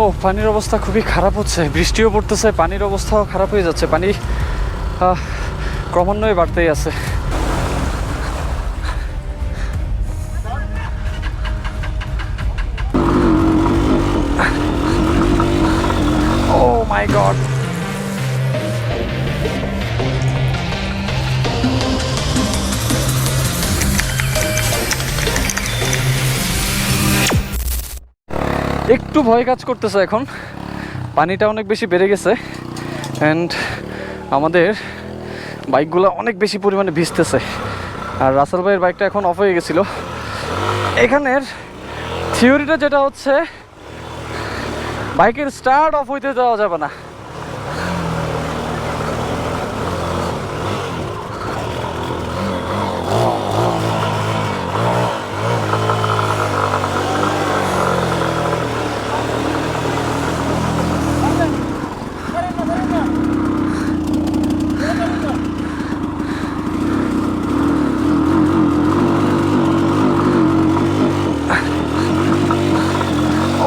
ও পানির অবস্থা খুবই খারাপ হচ্ছে। বৃষ্টিও পড়তেছে, পানির অবস্থাও খারাপ হয়ে যাচ্ছে। পানি ক্রমান্বয়ে বাড়তেই আছে। একটু ভয় কাজ করতেছে এখন। পানিটা অনেক বেশি বেড়ে গেছে। অ্যান্ড আমাদের বাইকগুলো অনেক বেশি পরিমাণে ভিজতেছে। আর রাসেল ভাইয়ের বাইকটা এখন অফ হয়ে গেছিল। এখানের থিওরিটা যেটা হচ্ছে, বাইকের স্টার্ট অফ হইতে যাওয়া যাবে না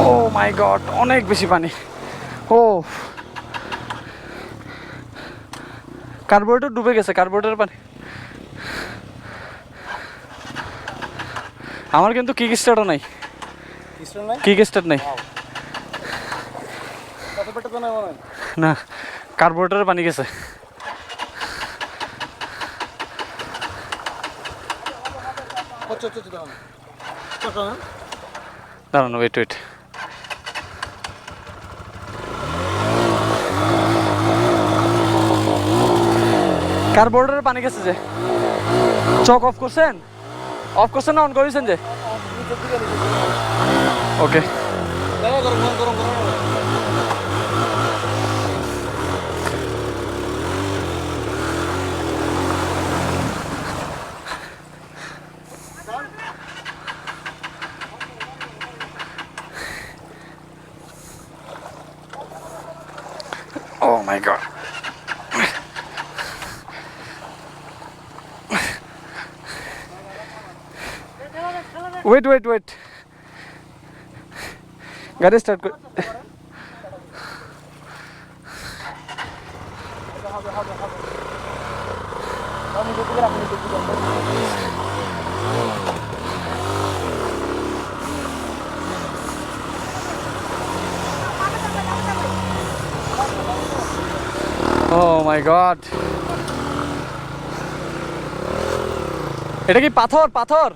ও মাই গড অনেক বেশি পানি ও কার্বোরেটর ডুবে গেছে কার্বোরেটর পানি আমার কিন্তু কিক স্টার্টও নাই কিক স্টার্ট নাই মনে হয় না কার্বোরেটরে পানি গেছে দাঁড়ানো ওয়েট ওয়েট কার্বোরেটরে পানি গেছে যে? চক অফ করছেন? অফ করছেন না অন করেছেন যে? ওকে দাঁড়া গরম গরম গরম গরম ও my god wait wait wait গাড়ি স্টার্ট কর ও মাই গড এটা কি পাথর? পাথর?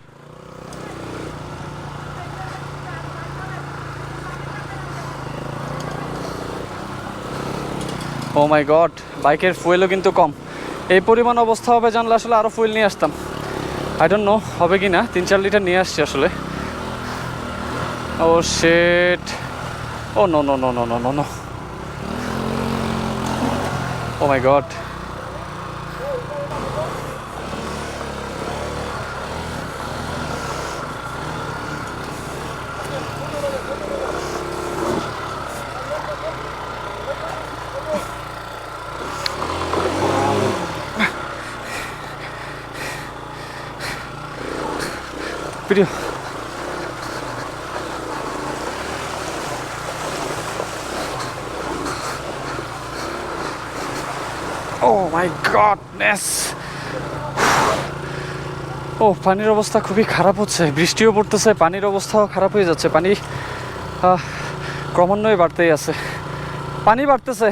ও মাই গড বাইকের ফুয়েলও কিন্তু কম। এই পরিমাণ অবস্থা হবে জানলে আসলে আরও ফুয়েল নিয়ে আসতাম। আই ডোন্ট নো হবে কি না? তিন চার লিটার নিয়ে আসছি আসলে। ও shit oh no no no no no no no oh my god video oh my goodness. Oh, পানির অবস্থা খুবই খারাপ হচ্ছে। বৃষ্টিও পড়তেছে, পানির অবস্থাও খারাপ হয়ে যাচ্ছে। পানি ক্রমান্বয়ে বাড়তেই আছে। পানি বাড়তেছে।